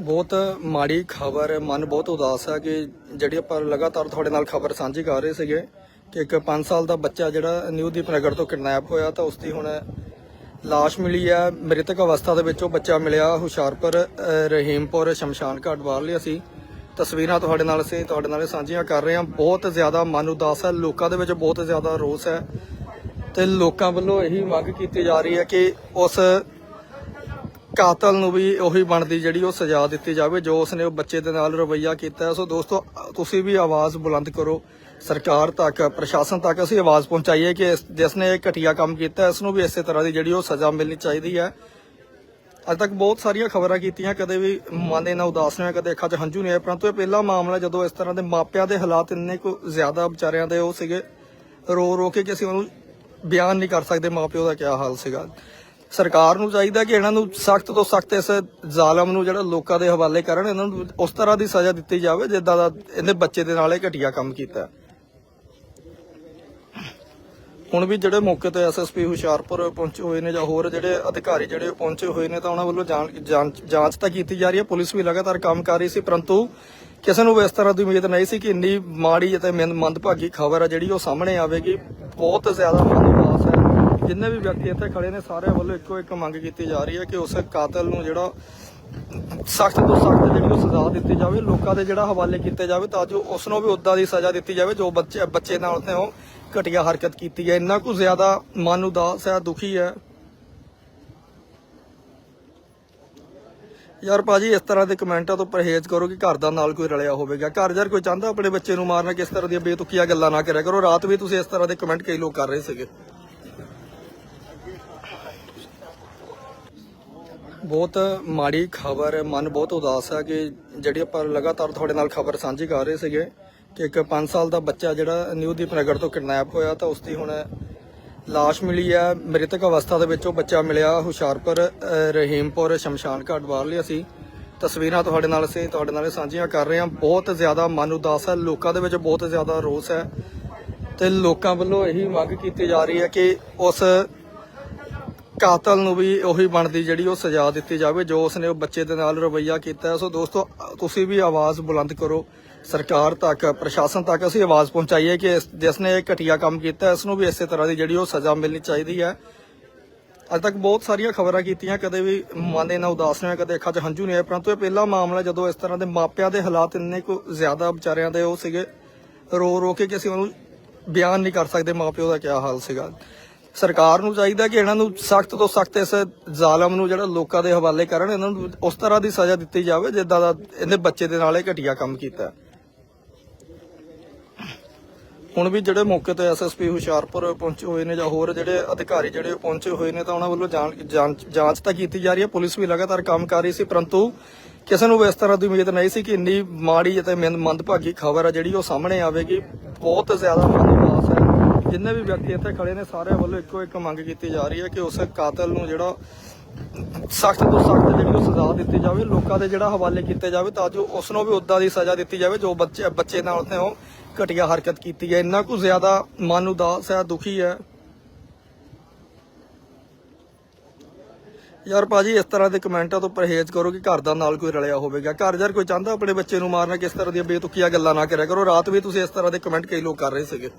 ਬਹੁਤ ਮਾੜੀ ਖਬਰ, ਮਨ ਬਹੁਤ ਉਦਾਸ ਹੈ ਕਿ ਜਿਹੜੀ ਆਪਾਂ ਲਗਾਤਾਰ ਤੁਹਾਡੇ ਨਾਲ ਖਬਰ ਸਾਂਝੀ ਕਰ ਰਹੇ ਸੀਗੇ ਕਿ ਇੱਕ 5 ਸਾਲ ਦਾ ਬੱਚਾ ਜਿਹੜਾ ਨਿਊਦੀਪ ਨਗਰ ਤੋਂ ਕਿਡਨੈਪ ਹੋਇਆ ਤਾਂ ਉਸ ਦੀ ਹੁਣ ਲਾਸ਼ ਮਿਲੀ ਹੈ। ਮ੍ਰਿਤਕ ਅਵਸਥਾ ਦੇ ਵਿੱਚ ਉਹ ਬੱਚਾ ਮਿਲਿਆ ਹੁਸ਼ਿਆਰਪੁਰ ਰਹੀਮਪੁਰ, ਸ਼ਮਸ਼ਾਨ ਘਾਟ ਵਾਲੇ ਅਸੀਂ ਤਸਵੀਰਾਂ ਤੁਹਾਡੇ ਨਾਲ ਅਸੀਂ ਤੁਹਾਡੇ ਨਾਲ ਸਾਂਝੀਆਂ ਕਰ ਰਹੇ ਹਾਂ। ਬਹੁਤ ਜ਼ਿਆਦਾ ਮਨ ਉਦਾਸ ਹੈ, ਲੋਕਾਂ ਦੇ ਵਿੱਚ ਬਹੁਤ ਜ਼ਿਆਦਾ ਰੋਸ ਹੈ ਤੇ ਲੋਕਾਂ ਵੱਲੋਂ ਇਹੀ ਮੰਗ ਕੀਤੀ ਜਾ ਰਹੀ ਹੈ ਕਿ ਉਸ ਕਾਤਲ ਨੂੰ ਵੀ ਉਹੀ ਬਣਦੀ ਜਿਹੜੀ ਉਹ ਸਜ਼ਾ ਦਿੱਤੀ ਜਾਵੇ, ਜੋ ਉਸਨੇ ਉਹ ਬੱਚੇ ਦੇ ਨਾਲ ਰਵਈਆ ਕੀਤਾ ਸੋ ਦੋਸਤੋ, ਤੁਸੀਂ ਵੀ ਆਵਾਜ਼ ਬੁਲੰਦ ਕਰੋ। ਸਰਕਾਰ ਤੱਕ, ਪ੍ਰਸ਼ਾਸਨ ਤੱਕ ਅਸੀਂ ਆਵਾਜ਼ ਪਹੁੰਚਾਈਏ ਕਿ ਜਿਸ ਨੇ ਇਹ ਘਟੀਆ ਕੰਮ ਕੀਤਾ ਇਸ ਨੂੰ ਵੀ ਇਸੇ ਤਰ੍ਹਾਂ ਦੀ ਜਿਹੜੀ ਉਹ ਸਜ਼ਾ ਮਿਲਣੀ ਚਾਹੀਦੀ ਹੈ। ਅੱਜ ਤੱਕ ਬਹੁਤ ਸਾਰੀਆਂ ਖਬਰਾਂ ਕੀਤੀਆਂ, ਕਦੇ ਵੀ ਮਨ ਇਹਨਾਂ ਉਦਾਸ ਨਹੀਂ ਹੋਇਆ, ਕਦੇ ਅੱਖਾਂ 'ਚ ਹੰਝੂ ਨਹੀਂ ਆਏ, ਪਰੰਤੂ ਇਹ ਪਹਿਲਾ ਮਾਮਲਾ ਜਦੋਂ ਇਸ ਤਰ੍ਹਾਂ ਦੇ ਮਾਪਿਆਂ ਦੇ ਹਾਲਾਤ ਇੰਨੇ ਕੁ ਜ਼ਿਆਦਾ ਵਿਚਾਰਿਆਂ ਦੇ ਉਹ ਸੀਗੇ ਰੋ ਰੋ ਕੇ ਕਿ ਅਸੀਂ ਉਹਨੂੰ ਬਿਆਨ ਨਹੀਂ ਕਰ ਸਕਦੇ, ਮਾਪਿਓ ਦਾ ਕੀ ਹਾਲ ਸੀਗਾ। ਸਰਕਾਰ ਨੂੰ ਚਾਹੀਦਾ ਕਿ ਇਹਨਾਂ ਨੂੰ ਸਖਤ ਤੋਂ ਸਖਤ ਇਸ ਜ਼ਾਲਮ ਨੂੰ ਜਿਹੜਾ ਲੋਕਾਂ ਦੇ ਹਵਾਲੇ ਕਰਨ, ਇਹਨਾਂ ਨੂੰ ਉਸ ਤਰ੍ਹਾਂ ਦੀ ਸਜ਼ਾ ਦਿੱਤੀ ਜਾਵੇ ਜਿੱਦਾਂ ਦਾ ਇਹਨੇ ਬੱਚੇ ਦੇ ਨਾਲ ਇਹ ਘਟੀਆ ਕੰਮ ਕੀਤਾ। ਹੁਣ ਵੀ ਜਿਹੜੇ ਮੌਕੇ ਤੇ ਐਸਐਸਪੀ ਹੁਸ਼ਿਆਰਪੁਰ ਪਹੁੰਚੇ ਹੋਏ ਨੇ ਜਾਂ ਹੋਰ ਜਿਹੜੇ ਅਧਿਕਾਰੀ ਜਿਹੜੇ ਪਹੁੰਚੇ ਹੋਏ ਨੇ ਤਾਂ ਉਹਨਾਂ ਵੱਲੋਂ ਜਾਂਚ- ਤਾਂ ਕੀਤੀ ਜਾ ਰਹੀ ਹੈ। ਪੁਲਿਸ ਵੀ ਲਗਾਤਾਰ ਕੰਮ ਕਰ ਰਹੀ ਸੀ, ਪਰੰਤੂ ਕਿਸੇ ਨੂੰ ਇਸ ਤਰ੍ਹਾਂ ਦੀ ਉਮੀਦ ਨਹੀਂ ਸੀ ਕਿ ਇੰਨੀ ਮਾੜੀ ਅਤੇ ਮੰਦਭਾਗੀ ਖਬਰ ਹੈ ਜਿਹੜੀ ਉਹ ਸਾਹਮਣੇ ਆਵੇਗੀ। ਬਹੁਤ ਜ਼ਿਆਦਾ ਜਿੰਨੇ ਵੀ ਵਿਅਕਤੀ ਇੱਥੇ ਖੜੇ ਨੇ ਸਾਰਿਆਂ ਵੱਲੋਂ ਇੱਕੋ ਇੱਕ ਮੰਗ ਕੀਤੀ ਜਾ ਰਹੀ ਹੈ ਕਿ ਉਸ ਕਾਤਲ ਨੂੰ ਜਿਹੜਾ ਸਖਤ ਤੋਂ ਸਖਤ ਜਿਹੜੀ ਉਹ ਸਜ਼ਾ ਦਿੱਤੀ ਜਾਵੇ, ਲੋਕਾਂ ਦੇ ਜਿਹੜਾ ਹਵਾਲੇ ਕੀਤੇ ਜਾਵੇ ਤਾਂ ਜੋ ਉਸ ਨੂੰ ਵੀ ਉਦਾਂ ਦੀ ਸਜ਼ਾ ਦਿੱਤੀ ਜਾਵੇ ਜੋ ਬੱਚੇ ਬੱਚੇ ਨਾਲ ਉਸਨੇ ਉਹ ਘਟੀਆ ਹਰਕਤ ਕੀਤੀ ਹੈ। ਇੰਨਾ ਕੁ ਜ਼ਿਆਦਾ ਮਨ ਉਦਾਸ ਹੈ, ਦੁਖੀ ਹੈ। ਯਾਰ ਭਾਜੀ, ਇਸ ਤਰ੍ਹਾਂ ਦੇ ਕਮੈਂਟਾਂ ਤੋਂ ਪਰਹੇਜ਼ ਕਰੋ ਕਿ ਘਰ ਦਾ ਨਾਲ ਕੋਈ ਰਲਿਆ ਹੋਵੇਗਾ। ਘਰ ਯਾਰ ਕੋਈ ਚਾਹੁੰਦਾ ਆਪਣੇ ਬੱਚੇ ਨੂੰ ਮਾਰਨਾ, ਕਿਸ ਤਰ੍ਹਾਂ ਦੀਆਂ ਬੇਤੁਕੀਆਂ ਗੱਲਾਂ ਨਾ ਕਰਿਆ ਕਰੋ। ਰਾਤ ਵੀ ਤੁਸੀਂ ਇਸ ਤਰ੍ਹਾਂ ਦੇ ਕਮੈਂਟ ਕਈ ਲੋਕ ਕਰ ਰਹੇ ਸੀਗੇ। ਬਹੁਤ ਮਾੜੀ ਖਬਰ, ਮਨ ਬਹੁਤ ਉਦਾਸ ਹੈ ਕਿ ਜਿਹੜੀ ਆਪਾਂ ਲਗਾਤਾਰ ਤੁਹਾਡੇ ਨਾਲ ਖਬਰ ਸਾਂਝੀ ਕਰ ਰਹੇ ਸੀਗੇ ਕਿ ਇੱਕ 5 ਸਾਲ ਦਾ ਬੱਚਾ ਜਿਹੜਾ ਨਿਊਦੀਪ ਨਗਰ ਤੋਂ ਕਿਡਨੈਪ ਹੋਇਆ ਤਾਂ ਉਸ ਦੀ ਹੁਣ ਲਾਸ਼ ਮਿਲੀ ਹੈ। ਮ੍ਰਿਤਕ ਅਵਸਥਾ ਦੇ ਵਿੱਚ ਉਹ ਬੱਚਾ ਮਿਲਿਆ ਹੁਸ਼ਿਆਰਪੁਰ ਰਹੀਮਪੁਰ ਸ਼ਮਸ਼ਾਨ ਘਾਟ ਵਾਲੇ ਅਸੀਂ ਤਸਵੀਰਾਂ ਤੁਹਾਡੇ ਨਾਲ ਅਸੀਂ ਤੁਹਾਡੇ ਨਾਲ ਸਾਂਝੀਆਂ ਕਰ ਰਹੇ ਹਾਂ। ਬਹੁਤ ਜ਼ਿਆਦਾ ਮਨ ਉਦਾਸ ਹੈ, ਲੋਕਾਂ ਦੇ ਵਿੱਚ ਬਹੁਤ ਜ਼ਿਆਦਾ ਰੋਸ ਹੈ ਤੇ ਲੋਕਾਂ ਵੱਲੋਂ ਇਹੀ ਮੰਗ ਕੀਤੀ ਜਾ ਰਹੀ ਹੈ ਕਿ ਉਸ ਕਾਤਲ ਨੂੰ ਵੀ ਉਹੀ ਬਣਦੀ ਜਿਹੜੀ ਉਹ ਸਜ਼ਾ ਦਿੱਤੀ ਜਾਵੇ, ਜੋ ਉਸਨੇ ਉਹ ਬੱਚੇ ਦੇ ਨਾਲ ਰਵਈਆ ਕੀਤਾ ਸੋ ਦੋਸਤੋ, ਤੁਸੀਂ ਵੀ ਆਵਾਜ਼ ਬੁਲੰਦ ਕਰੋ। ਸਰਕਾਰ ਤੱਕ, ਪ੍ਰਸ਼ਾਸਨ ਤੱਕ ਅਸੀਂ ਆਵਾਜ਼ ਪਹੁੰਚਾਈਏ ਕਿ ਜਿਸ ਨੇ ਇਹ ਘਟੀਆ ਕੰਮ ਕੀਤਾ, ਇਸ ਨੂੰ ਵੀ ਇਸੇ ਤਰ੍ਹਾਂ ਦੀ ਜਿਹੜੀ ਉਹ ਸਜ਼ਾ ਮਿਲਣੀ ਚਾਹੀਦੀ ਹੈ। ਅੱਜ ਤੱਕ ਬਹੁਤ ਸਾਰੀਆਂ ਖਬਰਾਂ ਕੀਤੀਆਂ, ਕਦੇ ਵੀ ਮਨ ਇਹਨਾਂ ਉਦਾਸ ਨਹੀਂ ਹੋਇਆ, ਕਦੇ ਅੱਖਾਂ 'ਚ ਹੰਝੂ ਨਹੀਂ ਆਏ, ਪਰੰਤੂ ਇਹ ਪਹਿਲਾ ਮਾਮਲਾ ਜਦੋਂ ਇਸ ਤਰ੍ਹਾਂ ਦੇ ਮਾਪਿਆਂ ਦੇ ਹਾਲਾਤ ਇੰਨੇ ਕੁ ਜ਼ਿਆਦਾ ਵਿਚਾਰਿਆਂ ਦੇ ਉਹ ਸੀਗੇ ਰੋ ਰੋ ਕੇ ਕਿ ਅਸੀਂ ਉਹਨੂੰ ਬਿਆਨ ਨਹੀਂ ਕਰ ਸਕਦੇ, ਮਾਪਿਓ ਦਾ ਕੀ ਹਾਲ ਸੀਗਾ। ਸਰਕਾਰ ਨੂੰ ਚਾਹੀਦਾ ਕਿ ਇਹਨਾਂ ਨੂੰ ਸਖਤ ਤੋਂ ਸਖਤ ਇਸ ਜ਼ਾਲਮ ਨੂੰ ਜਿਹੜਾ ਲੋਕਾਂ ਦੇ ਹਵਾਲੇ ਕਰਨ, ਇਹਨਾਂ ਨੂੰ ਉਸ ਤਰ੍ਹਾਂ ਦੀ ਸਜ਼ਾ ਦਿੱਤੀ ਜਾਵੇ ਜਿੱਦਾਂ ਦਾ ਇਹਨੇ ਬੱਚੇ ਦੇ ਨਾਲ ਇਹ ਘਟੀਆ ਕੰਮ ਕੀਤਾ। ਹੁਣ ਵੀ ਜਿਹੜੇ ਮੌਕੇ ਤੇ ਐਸਐਸਪੀ ਹੁਸ਼ਿਆਰਪੁਰ ਪਹੁੰਚੇ ਹੋਏ ਨੇ ਜਾਂ ਹੋਰ ਜਿਹੜੇ ਅਧਿਕਾਰੀ ਜਿਹੜੇ ਪਹੁੰਚੇ ਹੋਏ ਨੇ ਤਾਂ ਉਹਨਾਂ ਵੱਲੋਂ ਜਾਂਚ- ਤਾਂ ਕੀਤੀ ਜਾ ਰਹੀ ਹੈ। ਪੁਲਿਸ ਵੀ ਲਗਾਤਾਰ ਕੰਮ ਕਰ ਰਹੀ ਸੀ, ਪਰੰਤੂ ਕਿਸੇ ਨੂੰ ਵੀ ਇਸ ਤਰ੍ਹਾਂ ਦੀ ਉਮੀਦ ਨਹੀਂ ਸੀ ਕਿ ਇੰਨੀ ਮਾੜੀ ਅਤੇ ਮੰਦਭਾਗੀ ਖਬਰ ਹੈ ਜਿਹੜੀ ਉਹ ਸਾਹਮਣੇ ਆਵੇਗੀ। ਬਹੁਤ ਜ਼ਿਆਦਾ ਮੰਦਭਾਸ ਹੈ ਜਿੰਨੇ ਵੀ ਵਿਅਕਤੀ ਇੱਥੇ ਖੜੇ ਨੇ ਸਾਰਿਆਂ ਵੱਲੋਂ ਇੱਕੋ ਇੱਕ ਮੰਗ ਕੀਤੀ ਜਾ ਰਹੀ ਹੈ ਕਿ ਉਸ ਕਾਤਲ ਨੂੰ ਜਿਹੜਾ ਸਖਤ ਤੋਂ ਸਖਤ ਜਿਹੜੀ ਉਹ ਸਜ਼ਾ ਦਿੱਤੀ ਜਾਵੇ, ਲੋਕਾਂ ਦੇ ਜਿਹੜਾ ਹਵਾਲੇ ਕੀਤੇ ਜਾਵੇ ਤਾਂ ਜੋ ਉਸ ਨੂੰ ਵੀ ਉਦਾਂ ਦੀ ਸਜ਼ਾ ਦਿੱਤੀ ਜਾਵੇ ਜੋ ਬੱਚੇ ਬੱਚੇ ਨਾਲ ਉਸਨੇ ਉਹ ਘਟੀਆ ਹਰਕਤ ਕੀਤੀ ਹੈ। ਇੰਨਾ ਕੁ ਜ਼ਿਆਦਾ ਮਨ ਉਦਾਸ ਹੈ, ਦੁਖੀ ਹੈ। ਯਾਰ ਭਾਜੀ, ਇਸ ਤਰ੍ਹਾਂ ਦੇ ਕਮੈਂਟਾਂ ਤੋਂ ਪਰਹੇਜ਼ ਕਰੋ ਕਿ ਘਰ ਦਾ ਨਾਲ ਕੋਈ ਰਲਿਆ ਹੋਵੇਗਾ। ਘਰ ਯਾਰ ਕੋਈ ਚਾਹੁੰਦਾ ਆਪਣੇ ਬੱਚੇ ਨੂੰ ਮਾਰਨਾ, ਕਿਸ ਤਰ੍ਹਾਂ ਦੀਆਂ ਬੇਤੁਕੀਆਂ ਗੱਲਾਂ ਨਾ ਕਰਿਆ ਕਰੋ। ਰਾਤ ਵੀ ਤੁਸੀਂ ਇਸ ਤਰ੍ਹਾਂ ਦੇ ਕਮੈਂਟ ਕਈ ਲੋਕ ਕਰ ਰਹੇ ਸੀਗੇ।